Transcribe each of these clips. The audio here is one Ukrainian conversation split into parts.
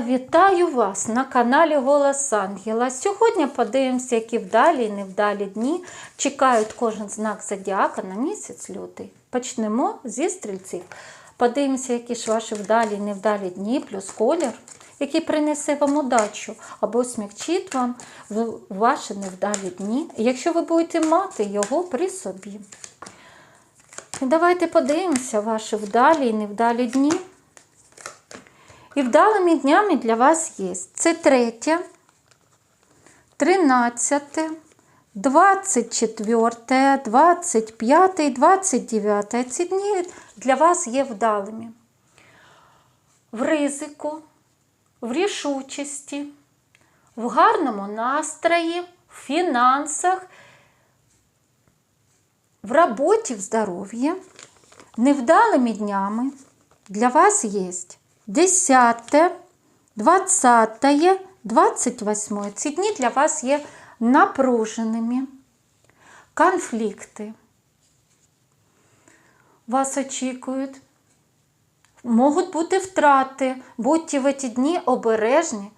Вітаю вас на каналі Голос Ангела. Сьогодні подивимося, які вдалі і невдалі дні чекають кожен знак зодіака на місяць лютий. Почнемо зі стрільців. Подивимося, які ж ваші вдалі і невдалі дні, плюс колір, який принесе вам удачу або смягчить вам в ваші невдалі дні, якщо ви будете мати його при собі. Давайте подивимося ваші вдалі і невдалі дні. І вдалими днями для вас є. Це 3, 13, 24, 25, 29. Ці дні для вас є вдалими. В ризику, в рішучості, в гарному настрої, в фінансах, в роботі, в здоров'ї. Невдалими днями для вас є 10, 20, 28. Ці дні для вас є напруженими. Конфлікти вас очікують. Можуть бути втрати. Будьте в ці дні обережні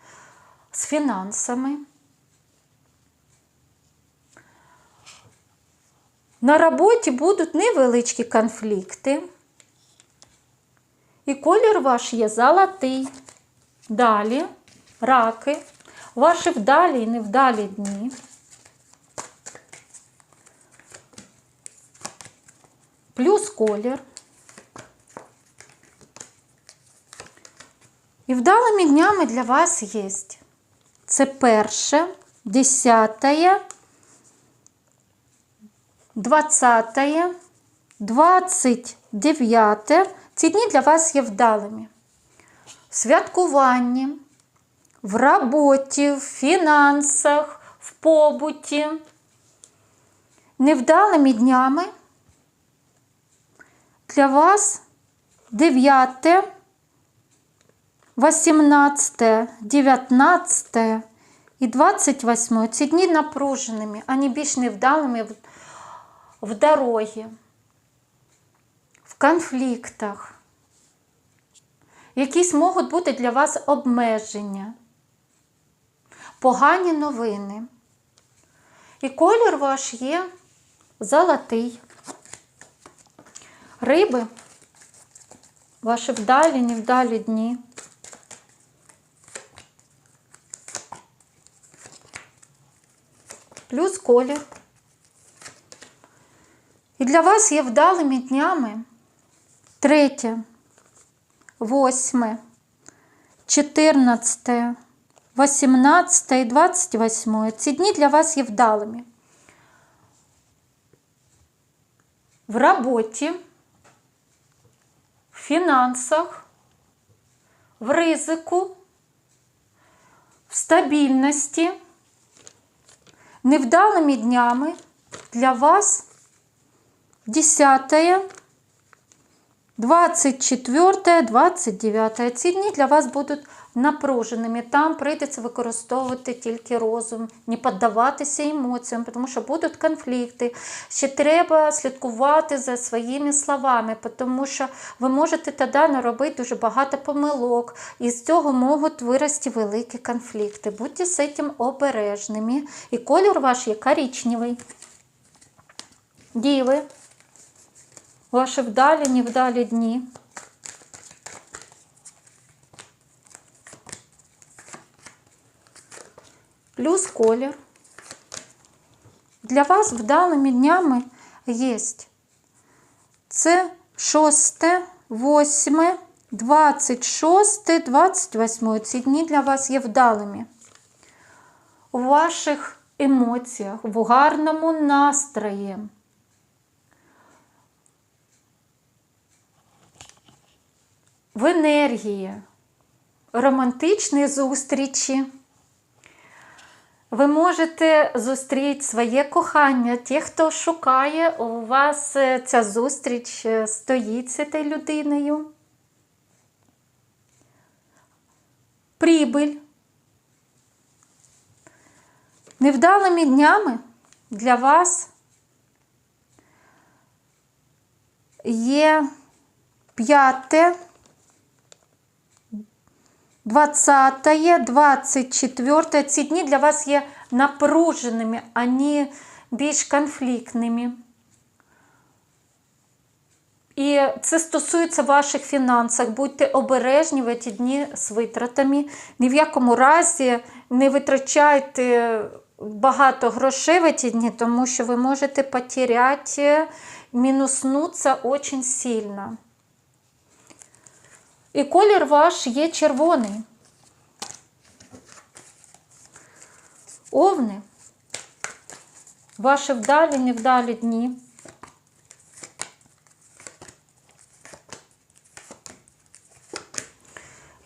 з фінансами. На роботі будуть невеличкі конфлікти. І колір ваш є золотий. Далі раки. Ваші вдалі і невдалі дні. Плюс колір. І вдалими днями для вас є. Це перше, десятое, двадцятое. 29. Ці дні для вас є вдалими. В святкуванні, в роботі, в фінансах, в побуті. Невдалими днями для вас 9, 18, 19 і 28. Ці дні напруженими, ані більш невдалими в дорозі конфліктах. Якісь можуть бути для вас обмеження, погані новини. І колір ваш є золотий. Риби, ваші вдалі, невдалі дні. Плюс колір. І для вас є вдалими днями третє, восьме, чотирнадцяте, вісімнадцяте і двадцять восьме. Ці дні для вас є вдалими. В роботі, в фінансах, в ризику, в стабільності, невдалими днями для вас 10 24, 29. Ці дні для вас будуть напруженими. Там прийдеться використовувати тільки розум, не піддаватися емоціям, тому що будуть конфлікти. Ще треба слідкувати за своїми словами, тому що ви можете тоді наробити дуже багато помилок, і з цього можуть вирости великі конфлікти. Будьте з цим обережними. І колір ваш є коричневий. Діви. Ваші вдалі, невдалі дні. Плюс колір. Для вас вдалими днями є. Це 6, 8, 26, 28. Ці дні для вас є вдалими. У ваших емоціях, в гарному настрої. В енергії, романтичні зустрічі. Ви можете зустріти своє кохання. Ті, хто шукає, у вас е, ця зустріч е, стоїть з цією людиною. Прибиль. Невдалими днями для вас є п'яте. 20, 24. Ці дні для вас є напруженими, ані більш конфліктними. І це стосується ваших фінансів. Будьте обережні в ці дні з витратами. Ні в якому разі не витрачайте багато грошей в ці дні, тому що ви можете потеряти, мінуснутися дуже сильно. І колір ваш є червоний. Овни. Ваші вдалі, невдалі дні.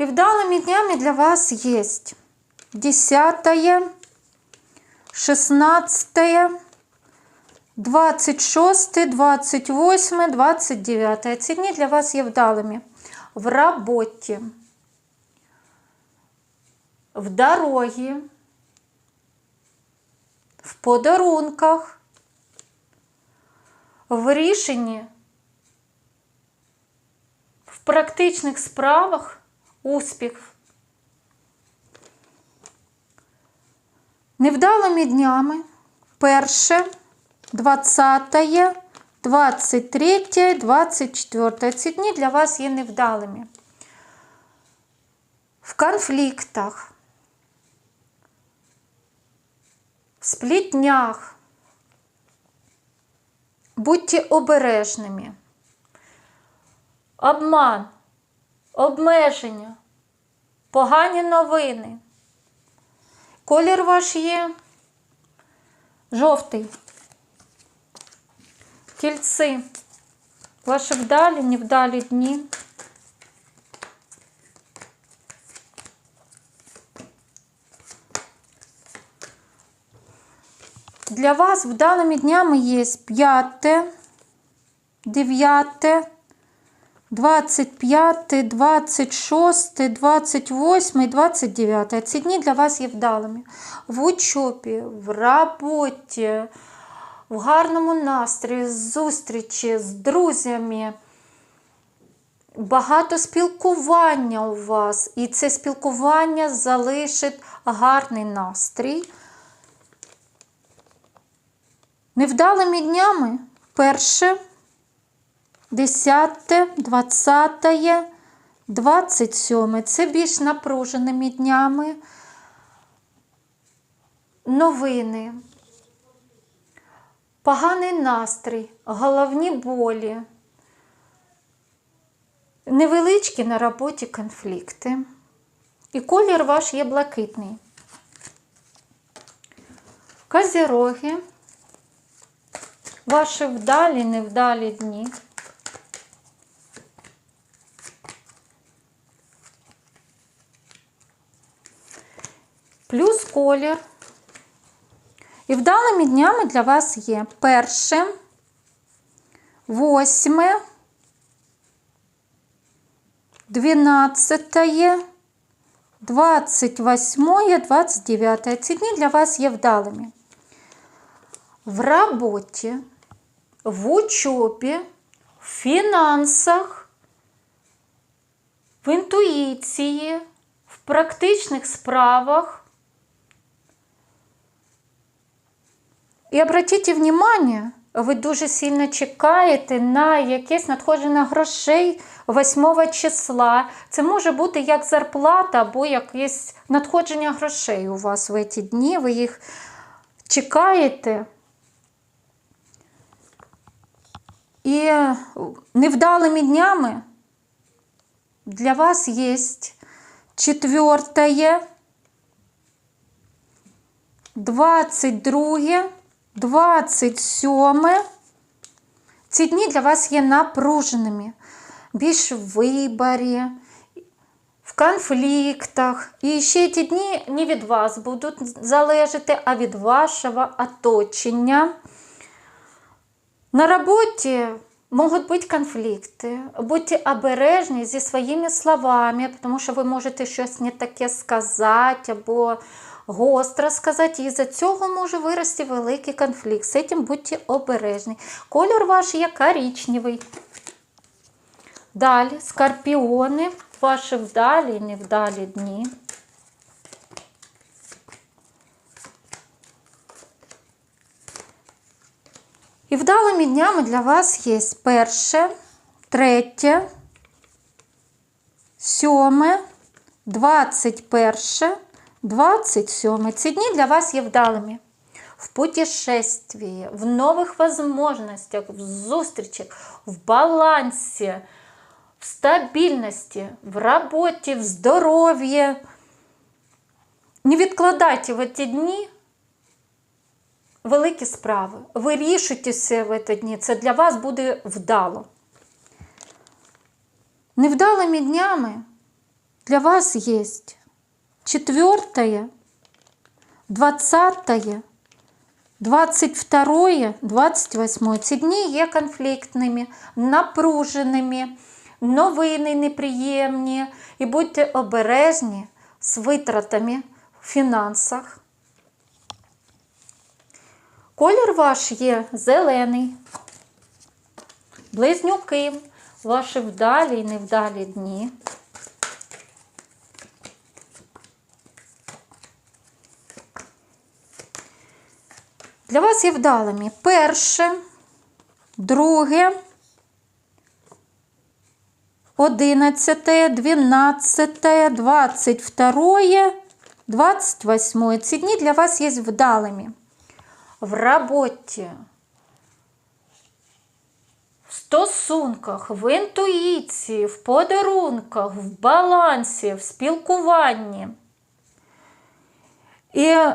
И вдалыми днями для вас есть 10, 16, 26, 28, 29. Ці дні для вас є вдалими в роботі, в дорогі, в подарунках, в рішенні, в практичних справах успіх. Невдалими днями перше, 20, 23, 24. Ці дні для вас є невдалими. В конфліктах, в сплітнях. Будьте обережними. Обман обмеження, погані новини. Колір ваш є жовтий. Тільці. Ваші вдалі, невдалі дні. Для вас вдалими днями є 5, 9, 25, 26, 28, 29. Ці дні для вас є вдалими. В учобі, в роботі, в гарному настрої, зустрічі з друзями. Багато спілкування у вас, і це спілкування залишить гарний настрій. Невдалими днями перше. 10, 20, 27. Це більш напруженими днями. Новини, поганий настрій, головні болі, невеличкі на роботі конфлікти. І колір ваш є блакитний. Козіроги, ваші вдалі, невдалі дні. плюс колір. І вдалими днями для вас є перше, восьме, дванадцяте, двадцять восьмое, двадцять дев'яте. Ці дні для вас є вдалими. В роботі, в учобі, в фінансах, в інтуїції, в практичних справах. І обратіть внимание, ви дуже сильно чекаєте на якесь надходження грошей 8 числа. Це може бути як зарплата або якесь надходження грошей у вас в ці дні. Ви їх чекаєте. І невдалими днями для вас є четвертое, 22 27. Ці дні для вас є напруженими. Більш в виборі, в конфліктах. І ще ці дні не від вас будуть залежати, а від вашого оточення. На роботі можуть бути конфлікти. Будьте обережні зі своїми словами, тому що ви можете щось не таке сказати, або гостро сказати, і за цього може вирости великий конфлікт. З цим будьте обережні. Кольор ваш є коричневий. Далі скорпіони, ваші вдалі і невдалі дні. І вдалими днями для вас є перше, третє, сьоме, двадцять перше, двадцять сьоме. Ці дні для вас є вдалими. В путешествии, в нових возможностях, в зустрічах, в балансі, в стабільності, в роботі, в здоров'ї. Не відкладайте в ці дні великі справи. Вирішуйтеся в ці дні. Це для вас буде вдало. Невдалими днями для вас є четвертое, двадцатое, 22, 28. Ці дні є конфліктними, напруженими, новини неприємні. І будьте обережні з витратами в фінансах. Колір ваш є зелений. Близнюки, ваші вдалі і невдалі дні. Для вас є вдалими перше, друге, одинадцяте, дванадцяте, двадцять второе, двадцять восьмое. Ці дні для вас є вдалими. В роботі, в стосунках, в інтуїції, в подарунках, в балансі, в спілкуванні. І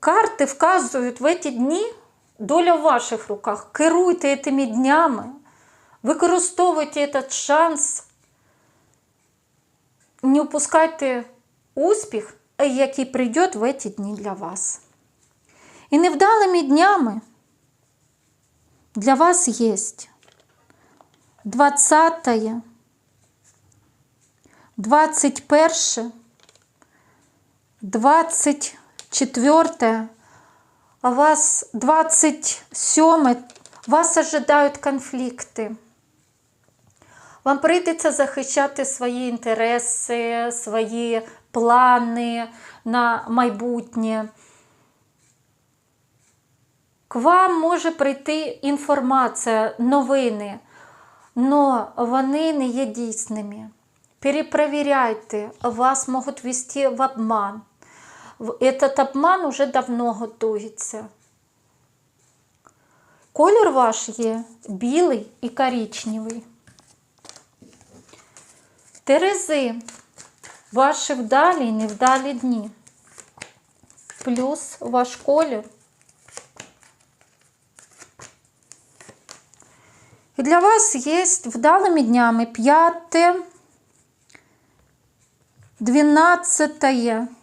карти вказують в ці дні доля в ваших руках. Керуйте цими днями, використовуйте этот шанс, не упускайте успіх, який прийде в ці дні для вас. І невдалими днями для вас є 20, 21, 24, а вас 27, вас ожидають конфлікти. Вам прийдеться захищати свої інтереси, свої плани на майбутнє. К вам може прийти інформація, новини, але вони не є дійсними. Перепровіряйте, вас можуть ввести в обман. Этот обман уже давно готується. Колір ваш є білий і коричневий. Терези, ваші вдалі і невдалі дні. Плюс ваш колір. І для вас є вдалими днями 5, 12,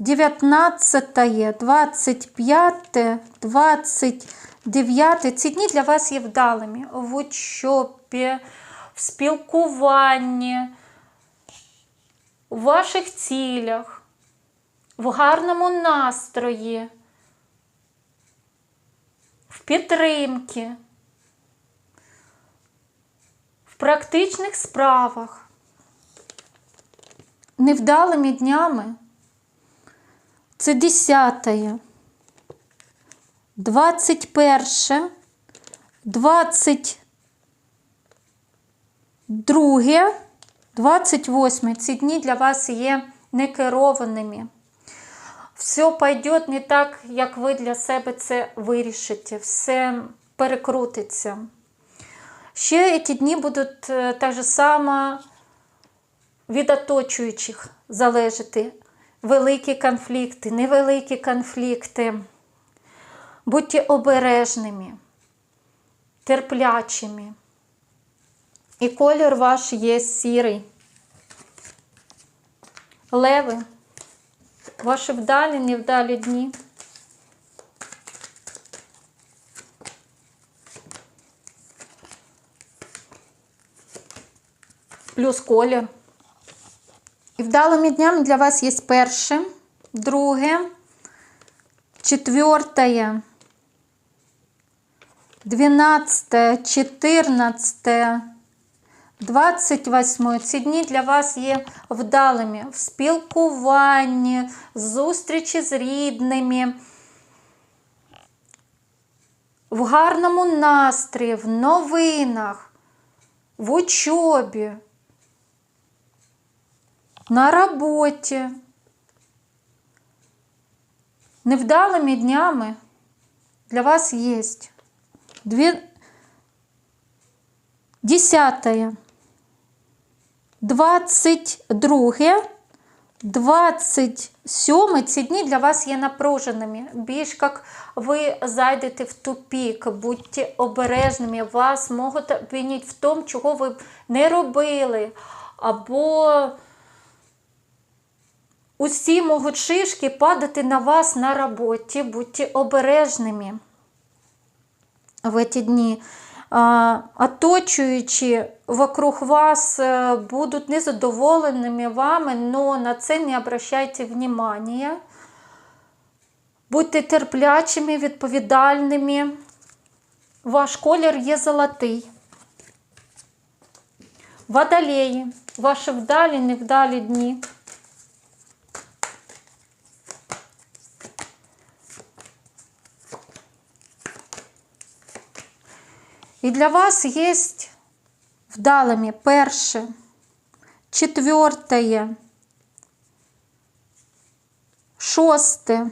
19, 25, 29. Ці дні для вас є вдалими в учобі, в спілкуванні, в ваших цілях, в гарному настрої, в підтримці. В практичних справах, невдалими днями це 10, 21, 22, 28. Ці дні для вас є некерованими. Все пойде не так, як ви для себе це вирішите. Все перекрутиться. Ще ці дні будуть е, так же само від оточуючих залежати. Великі конфлікти, невеликі конфлікти. Будьте обережними, терплячими. І колір ваш є сірий. Леви, ваші вдалі, невдалі дні. плюс колір. І вдалими днями для вас є перше, друге, четверте, дванадцяте, чотирнадцяте, 28 ці дні для вас є вдалими в спілкуванні, зустрічі з рідними, в гарному настрої, в новинах, в учобі, на роботі. Невдалими днями для вас є дві... Десятое. Двадцять друге. 27 ці дні для вас є напруженими. Більш як ви зайдете в тупік, будьте обережними, вас можуть обвинити в тому, чого ви не робили. Або усі можуть шишки падати на вас на роботі, будьте обережними в ці дні. Оточуючи вокруг вас е, будуть незадоволеними вами, але на це не обращайте внимання. Будьте терплячими, відповідальними. Ваш колір є золотий. Водолеї, ваші вдалі, невдалі дні. І для вас є вдалими перше, четвертое, шосте,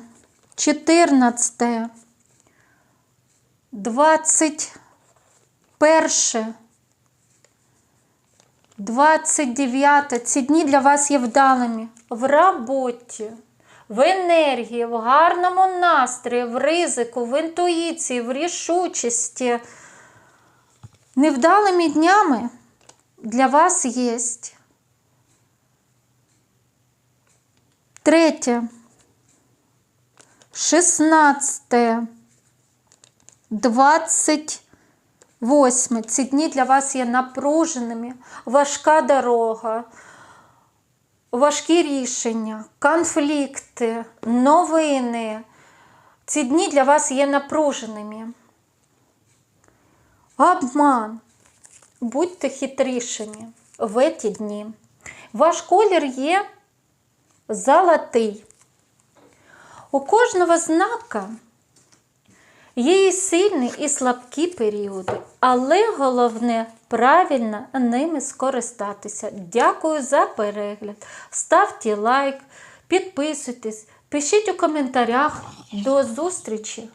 чотирнадцяте, двадцять перше, двадцять дев'яте. Ці дні для вас є вдалими в роботі. В енергії, в гарному настрої, в ризику, в інтуїції, в рішучості. Невдалими днями для вас є третє, шістнадцяте, двадцять восьме. Ці дні для вас є напруженими, важка дорога, важкі рішення, конфлікти, новини. Ці дні для вас є напруженими. Обман. Будьте хитрішими в ці дні. Ваш колір є золотий. У кожного знака є і сильні, і слабкі періоди, але головне правильно ними скористатися. Дякую за перегляд. Ставте лайк, підписуйтесь, пишіть у коментарях. До зустрічі!